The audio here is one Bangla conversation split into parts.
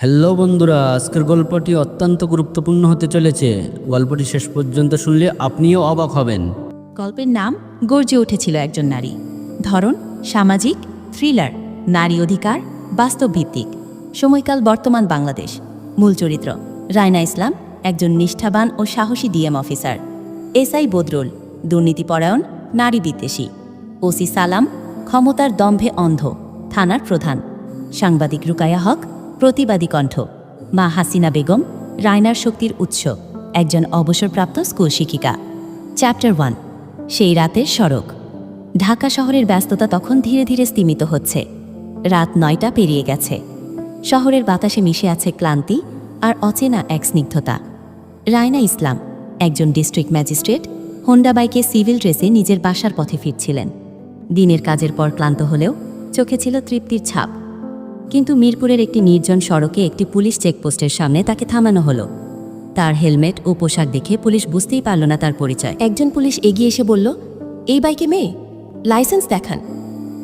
হ্যালো বন্ধুরা, আজকের গল্পটি অত্যন্ত গুরুত্বপূর্ণ হতে চলেছে। গল্পটি শেষ পর্যন্ত শুনলে আপনিও অবাক হবেন। গল্পের নাম গর্জে উঠেছিল একজন নারী। ধরন, সামাজিক থ্রিলার নারী অধিকার, বাস্তবভিত্তিক। সময়কাল বর্তমান বাংলাদেশ। মূল চরিত্র, রায়না ইসলাম, একজন নিষ্ঠাবান ও সাহসী ডিএম অফিসার এসআই বদরুল, দুর্নীতিপরায়ণ, নারী বিদ্বেষী। ওসি সালাম, ক্ষমতার দম্ভে অন্ধ, থানার প্রধান। সাংবাদিক রুকায়া হক প্রতিবাদী কণ্ঠ। মা হাসিনা বেগম, রায়নার শক্তির উৎস, একজন অবসরপ্রাপ্ত স্কুল শিক্ষিকা। চ্যাপ্টার ওয়ান সেই রাতের সড়ক। ঢাকা শহরের ব্যস্ততা তখন ধীরে ধীরে স্তিমিত হচ্ছে। রাত নয়টা পেরিয়ে গেছে। শহরের বাতাসে মিশে আছে ক্লান্তি আর অচেনা এক স্নিগ্ধতা। রায়না ইসলাম, একজন ডিস্ট্রিক্ট ম্যাজিস্ট্রেট হোন্ডা বাইকে সিভিল ড্রেসে নিজের বাসার পথে ফিরছিলেন। দিনের কাজের পর ক্লান্ত হলেও চোখে ছিল তৃপ্তির ছাপ। কিন্তু মিরপুরের একটি নির্জন সড়কে একটি পুলিশ চেকপোস্টের সামনে তাকে থামানো হলো। তার হেলমেট ও পোশাক দেখে পুলিশ বুঝতেই পারল না তার পরিচয়। একজন পুলিশ এগিয়ে এসে বলল, এই বাইকে মেয়ে, লাইসেন্স দেখান।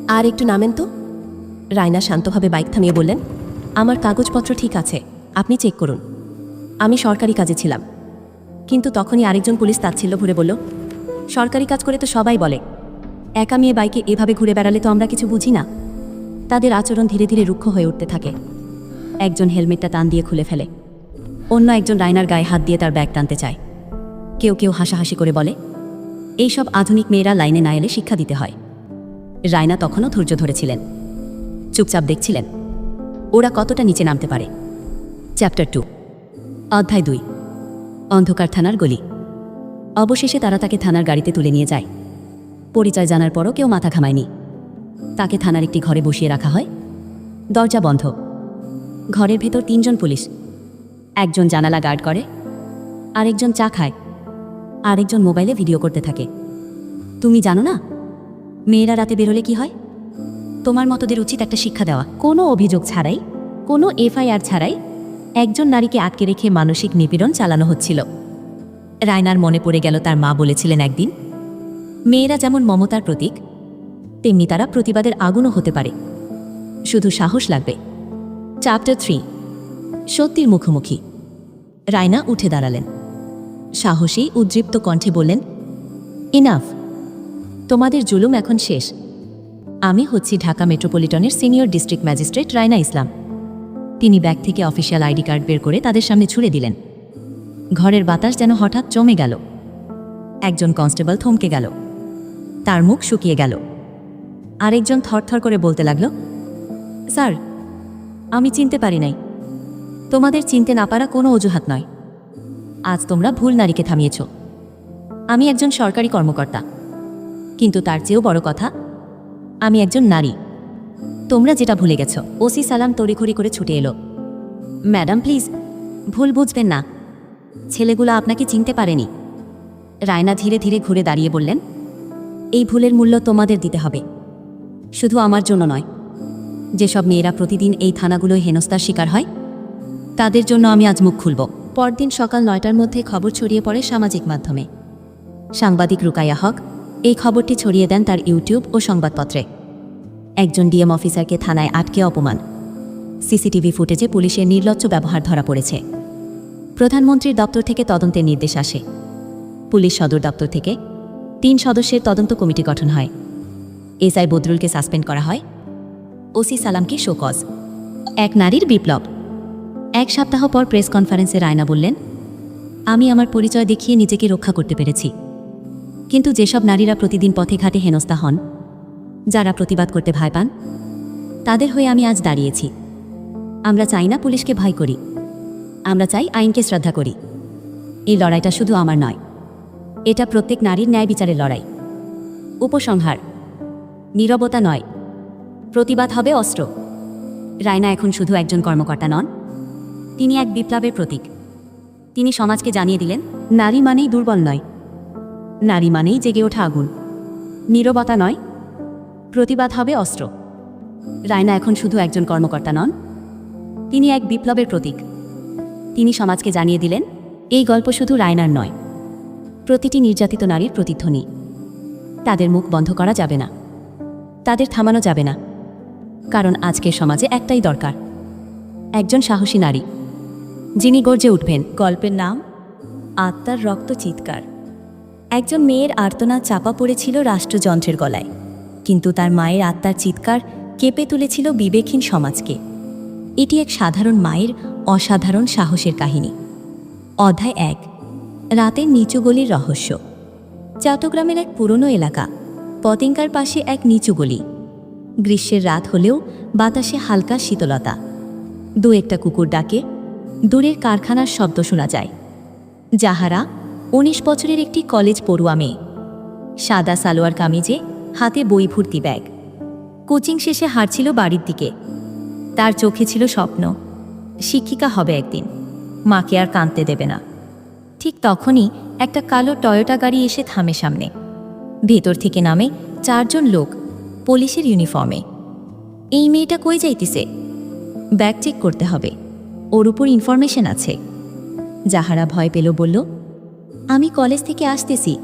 আর একটু নামেন তো। রায়না শান্তভাবে বাইক থামিয়ে বললেন, আমার কাগজপত্র ঠিক আছে, আপনি চেক করুন। আমি সরকারি কাজে ছিলাম। কিন্তু তখনই আরেকজন পুলিশ তাচ্ছিল্য ঘুরে বলল, সরকারি কাজ করে তো সবাই বলে। একা মেয়ে বাইকে এভাবে ঘুরে বেড়ালে তো আমরা কিছু বুঝি না। তাদের আচরণ ধীরে ধীরে রুক্ষ হয়ে উঠতে থাকে। একজন হেলমেটটা টান দিয়ে খুলে ফেলে। অন্য একজন রায়নার গায়ে হাত দিয়ে তার ব্যাগ টানতে চায়। কেউ কেউ হাসাহাসি করে বলে, এইসব আধুনিক মেয়েরা লাইনে না এলে শিক্ষা দিতে হয়। রায়না তখনও ধৈর্য ধরেছিলেন। চুপচাপ দেখছিলেন, ওরা কতটা নিচে নামতে পারে। চ্যাপ্টার টু, অধ্যায় দুই, অন্ধকার থানার গলি। অবশেষে তারা তাকে থানার গাড়িতে তুলে নিয়ে যায়। পরিচয় জানার পরও কেউ মাথা ঘামায়নি। তাকে থানার একটি ঘরে বসিয়ে রাখা হয়। দরজা বন্ধ। ঘরের ভেতর তিনজন পুলিশ। একজন জানালা গার্ড করে, আরেকজন চা খায়, আরেকজন মোবাইলে ভিডিও করতে থাকে। তুমি জানো না? মেয়েরা রাতে বেরোলে কি হয়? তোমার মতোদের উচিত একটা শিক্ষা দেওয়া। কোনো অভিযোগ ছাড়াই, কোনো এফআইআর ছাড়াই একজন নারীকে আটকে রেখে মানসিক নিপীড়ন চালানো হচ্ছিল। রায়নার মনে পড়ে গেল তার মা বলেছিলেন একদিন, মেয়েরা যেমন মমতার প্রতীক তেমনি তারা প্রতিবাদের আগুনও হতে পারে। শুধু সাহস লাগবে। চ্যাপ্টার থ্রি সত্যির মুখোমুখি। রায়না উঠে দাঁড়ালেন। সাহসী উদ্দীপ্ত কণ্ঠে বললেন ইনাফ তোমাদের জুলুম এখন শেষ। আমি হচ্ছি Dhaka মেট্রোপলিটনের senior district magistrate Raina Islam. তিনি ব্যাগ থেকে অফিসিয়াল আইডি কার্ড বের করে তাদের সামনে ছুড়ে দিলেন। ঘরের বাতাস যেন হঠাৎ জমে গেল। একজন কনস্টেবল থমকে গেল। তার মুখ শুকিয়ে গেল। আরেকজন থরথর করে বলতে লাগল, স্যার, আমি চিনতে পারি নাই। তোমাদের চিনতে না পারা কোনো অজুহাত নয়। আজ তোমরা ভুল নারীকে থামিয়েছ। আমি একজন সরকারি কর্মকর্তা। কিন্তু তার চেয়েও বড় কথা, আমি একজন নারী। তোমরা যেটা ভুলে গেছ, ওসি সালাম তড়িঘড়ি করে ছুটে এলো। ম্যাডাম, প্লিজ, ভুল বুঝবেন না। ছেলেগুলো আপনাকে চিনতে পারেনি। রায়না ধীরে ধীরে ঘুরে দাঁড়িয়ে বললেন, এই ভুলের মূল্য তোমাদের দিতে হবে। শুধু আমার জন্য নয়। যেসব মেয়েরা প্রতিদিন এই থানাগুলোয় হেনস্থার শিকার হয়, তাদের জন্য আমি আজ মুখ খুলব। পরদিন সকাল নয়টার মধ্যে খবর ছড়িয়ে পড়ে সামাজিক মাধ্যমে। সাংবাদিক রুকাইয়া হক এই খবরটি ছড়িয়ে দেন তার ইউটিউব ও সংবাদপত্রে। একজন ডিএম অফিসারকে থানায় আটকে অপমান। সিসিটিভি ফুটেজে পুলিশের নির্লজ্জ ব্যবহার ধরা পড়েছে। প্রধানমন্ত্রীর দপ্তর থেকে তদন্তের নির্দেশ আসে। পুলিশ সদর দপ্তর থেকে তিন সদস্যের তদন্ত কমিটি গঠন হয়। এসআই বদরুলকে সাসপেন্ড করা হয়। ওসি সালামকে শোকজ। এক নারীর বিপ্লব। এক সপ্তাহ পর প্রেস কনফারেন্সে রায়না বললেন, আমি আমার পরিচয় দেখিয়ে নিজেকে রক্ষা করতে পেরেছি। কিন্তু যেসব নারীরা প্রতিদিন পথে ঘাটে হেনস্থা হন, যারা প্রতিবাদ করতে ভয় পান, তাদের হয়ে আমি আজ দাঁড়িয়েছি। আমরা চাই না পুলিশকে ভয় করি। আমরা চাই আইনকে শ্রদ্ধা করি। এই লড়াইটা শুধু আমার নয়। এটা প্রত্যেক নারীর ন্যায় বিচারের লড়াই। উপসংহার নীরবতা নয়। প্রতিবাদ হবে অস্ত্র। রায়না এখন শুধু একজন কর্মকর্তা নন। তিনি এক বিপ্লবের প্রতীক। তিনি সমাজকে জানিয়ে দিলেন, নারী মানেই দুর্বল নয়। নারী মানেই জেগে ওঠা আগুন। নীরবতা নয়, প্রতিবাদ হবে অস্ত্র। রায়না এখন শুধু একজন কর্মকর্তা নন। তিনি এক বিপ্লবের প্রতীক। তিনি সমাজকে জানিয়ে দিলেন, এই গল্প শুধু রায়নার নয়। প্রতিটি নির্যাতিত নারীর প্রতিধ্বনি। তাদের মুখ বন্ধ করা যাবে না। তাদের থামানো যাবে না। কারণ আজকের সমাজে একটাই দরকার। একজন সাহসী নারী, যিনি গর্জে উঠবেন, গল্পের নাম, আত্মার রক্ত চিৎকার। একজন মেয়ের আর্তনা চাপা পড়েছিল রাষ্ট্রযন্ত্রের গলায়, কিন্তু তার মায়ের আত্মার চিৎকার কেঁপে তুলেছিল বিবেকহীন সমাজকে। এটি এক সাধারণ মায়ের অসাধারণ সাহসের কাহিনী। অধ্যায় এক, রাতের নিচু গলির রহস্য। চট্টগ্রামের এক পুরনো এলাকা পতেঙ্কার পাশে এক নিচু গলি। গ্রীষ্মের রাত হলেও বাতাসে হালকা শীতলতা। দু একটা কুকুর ডাকে, দূরের কারখানার শব্দ শোনা যায়। যাহারা উনিশ বছরের একটি কলেজ পড়ুয়া মেয়ে। সাদা সালোয়ার কামিজে হাতে বই ভর্তি ব্যাগ। কোচিং শেষে হারছিল বাড়ির দিকে। তার চোখে ছিল স্বপ্ন, শিক্ষিকা হবে একদিন, মাকে আর কাঁদতে দেবে না। ঠিক তখনই একটা কালো টয়োটা গাড়ি এসে থামে সামনে। ভেতর থেকে নামে চারজন লোক পুলিশের ইউনিফর্মে। এই মেয়েটা কই যাইতিছে? ব্যাগ চেক করতে হবে। ওর উপর ইনফরমেশন আছে। যাহারা ভয় পেল বলল, আমি কলেজ থেকে আসতেছি।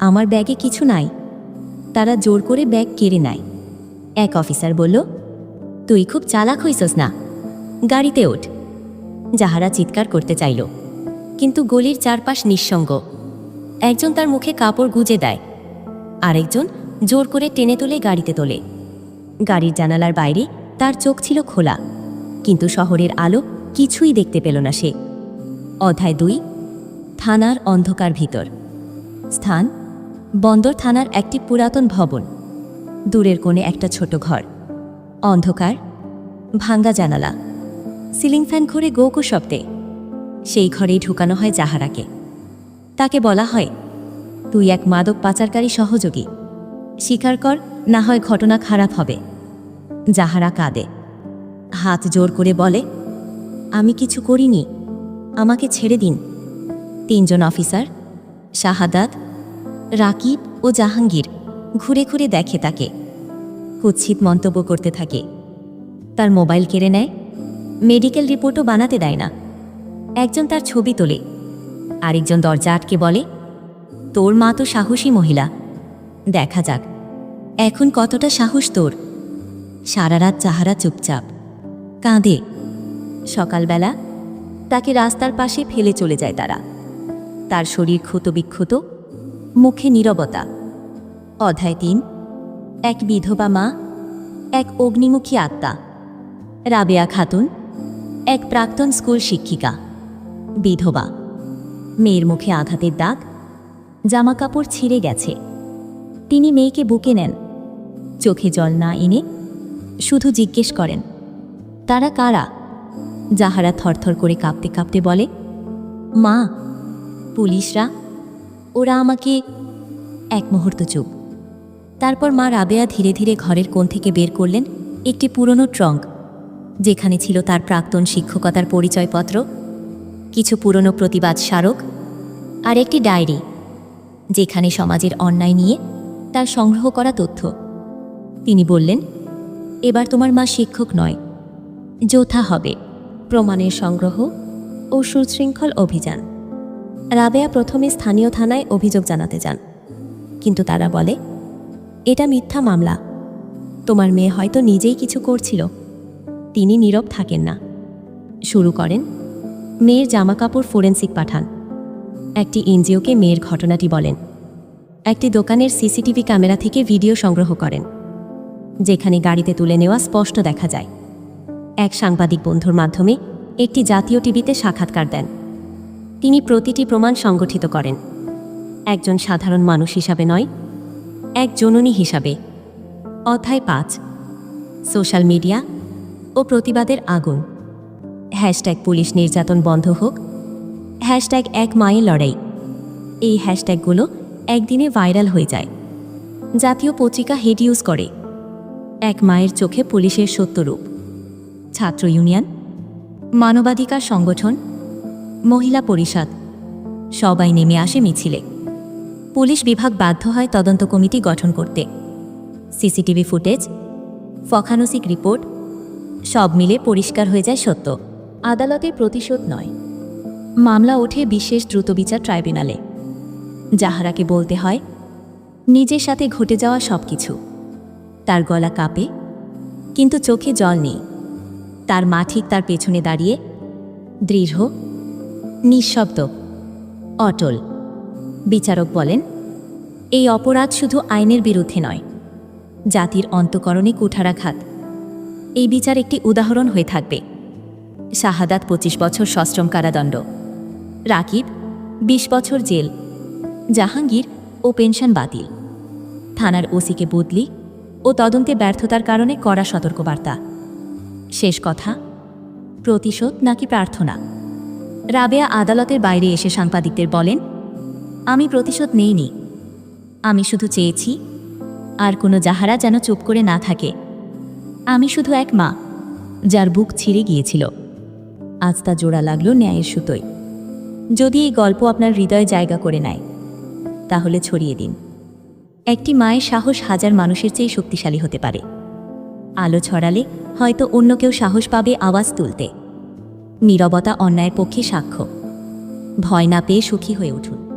আমার ব্যাগে কিছু নাই। তারা জোর করে ব্যাগ কেড়ে নেয়। এক অফিসার বলল, তুই খুব চালাক হইছস না। গাড়িতে ওঠ। যাহারা চিৎকার করতে চাইল। কিন্তু গলির চারপাশ নিঃসঙ্গ। একজন তার মুখে কাপড় গুজে দেয়। আরেকজন জোর করে টেনে তুলে গাড়িতে তোলে। গাড়ির জানালার বাইরে তার চোখ ছিল খোলা, কিন্তু শহরের আলো কিছুই দেখতে পেল না সে। অধ্যায় দুই, থানার অন্ধকার ভিতর। স্থান, বন্দর থানার একটি পুরাতন ভবন, দূরের কোণে একটা ছোট ঘর। অন্ধকার, ভাঙ্গা জানালা, সিলিং ফ্যান ঘুরে গোকু শব্দে। সেই ঘরেই ঢুকানো হয় জাহারাকে। তাকে বলা হয় তুই এক মাদক পাচারকারী সহযোগী। স্বীকার কর, না হয় ঘটনা খারাপ হবে। যাহারা কাঁদে। হাত জোর করে বলে, আমি কিছু করিনি। আমাকে ছেড়ে দিন। তিনজন অফিসার, শাহাদাত, রাকিব ও জাহাঙ্গীর ঘুরে ঘুরে দেখে তাকে। কুৎসিত মন্তব্য করতে থাকে। তার মোবাইল কেড়ে নেয়। মেডিকেল রিপোর্টও বানাতে দেয় না। একজন তার ছবি তোলে। আরেকজন দরজা আটকে বলে তোর মা তো সাহসী মহিলা। দেখা যাক, এখন কতটা সাহস তোর। সারা রাত চাহারা চুপচাপ। কাঁদে। সকালবেলা তাকে রাস্তার পাশে ফেলে চলে যায় তারা। তার শরীর ক্ষতবিক্ষত মুখে নীরবতা। অধ্যায় তিন, এক বিধবা মা, এক অগ্নিমুখী আত্মা। রাবেয়া খাতুন, এক প্রাক্তন স্কুল শিক্ষিকা। বিধবা। মেয়ের মুখে আঘাতের দাগ জামাকাপড় ছিঁড়ে গেছে। তিনি মেয়েকে বুকে নেন। চোখে জল না এনে শুধু জিজ্ঞেস করেন, তারা কারা? যাহারা থরথর করে কাঁপতে কাঁপতে বলে, মা, পুলিশরা। ওরা আমাকে এক মুহূর্ত চুপ। তারপর মা রাবেয়া ধীরে ধীরে ঘরের কোণ থেকে বের করলেন একটি পুরনো ট্রঙ্ক, যেখানে ছিল তার প্রাক্তন শিক্ষকতার পরিচয়পত্র, কিছু পুরনো প্রতিবাদ স্মারক আর একটি ডায়েরি। যেখানে সমাজের অন্যায় নিয়ে তার সংগ্রহ করা তথ্য। তিনি বললেন, এবার তোমার মা শিক্ষক নয়, যোথা হবে, প্রমাণের সংগ্রহ ও সুশৃঙ্খল অভিযান। রাবেয়া প্রথমে স্থানীয় থানায় অভিযোগ জানাতে যান, কিন্তু তারা বলে, এটা মিথ্যা মামলা। তোমার মেয়ে হয়তো নিজেই কিছু করছিল। তিনি নীরব থাকেন না। শুরু করেন, মেয়ের জামাকাপড় ফোরেন্সিক পাঠান। একটি এনজিওকে মেয়ের ঘটনাটি বলেন। একটি দোকানের সিসিটিভি ক্যামেরা থেকে ভিডিও সংগ্রহ করেন, যেখানে গাড়িতে তুলে নেওয়া স্পষ্ট দেখা যায়। এক সাংবাদিক বন্ধুর মাধ্যমে একটি জাতীয় টিভিতে সাক্ষাৎকার দেন। তিনি প্রতিটি প্রমাণ সংগঠিত করেন। একজন সাধারণ মানুষ হিসাবে নয়, এক জননী হিসাবে। অধ্যায় পাঁচ, সোশ্যাল মিডিয়া ও প্রতিবাদের আগুন। হ্যাশট্যাগ পুলিশ নির্যাতন বন্ধ হোক। হ্যাশট্যাগ এক মায়ের লড়াই। এই হ্যাশট্যাগুলো একদিনে ভাইরাল হয়ে যায়। জাতীয় পত্রিকা হেড ইউজ করে। এক মায়ের চোখে পুলিশের সত্যরূপ। ছাত্র ইউনিয়ন, মানবাধিকার সংগঠন, মহিলা পরিষদ, সবাই নেমে আসে মিছিলে। পুলিশ বিভাগ বাধ্য হয় তদন্ত কমিটি গঠন করতে। সিসিটিভি ফুটেজ, ফখানুসিক রিপোর্ট, সব মিলে পরিষ্কার হয়ে যায় সত্য। আদালতে প্রতিশোধ নয়। মামলা ওঠে বিশেষ দ্রুতবিচার ট্রাইব্যুনালে। যাহারাকে বলতে হয়, নিজের সাথে ঘটে যাওয়া সব কিছু তার গলা কাঁপে, কিন্তু চোখে জল নেই। তার মা ঠিক তার পেছনে দাঁড়িয়ে, দৃঢ়, নিঃশব্দ, অটল। বিচারক বলেন, এই অপরাধ শুধু আইনের বিরুদ্ধে নয়, জাতির অন্তকরণে কুঠারাঘাত। এই বিচার একটি উদাহরণ হয়ে থাকবে। শাহাদাত পঁচিশ বছর সশ্রম কারাদণ্ড। রাকিব, বিশ বছর জেল, জাহাঙ্গীর ও পেনশন বাতিল। থানার ওসিকে বদলি ও তদন্তে ব্যর্থতার কারণে কড়া সতর্কবার্তা। শেষ কথা, প্রতিশোধ নাকি প্রার্থনা? রাবেয়া আদালতের বাইরে এসে সাংবাদিকদের বলেন, আমি প্রতিশোধ নেইনি। আমি শুধু চেয়েছি, আর কোনো যাহারা যেন চুপ করে না থাকে। আমি শুধু এক মা, যার বুক ছিঁড়ে গিয়েছিল। আজ তা জোড়া লাগল ন্যায়ের সুতোয়। যদি এই গল্প আপনার হৃদয়ে জায়গা করে নেয়, তাহলে ছড়িয়ে দিন। একটি মায়ের সাহস হাজার মানুষের চেয়ে শক্তিশালী হতে পারে। আলো ছড়ালে হয়তো অন্য কেউ সাহস পাবে আওয়াজ তুলতে। নীরবতা অন্যায়ের পক্ষে সাক্ষ্য। ভয় না পেয়ে সুখী হয়ে উঠুন।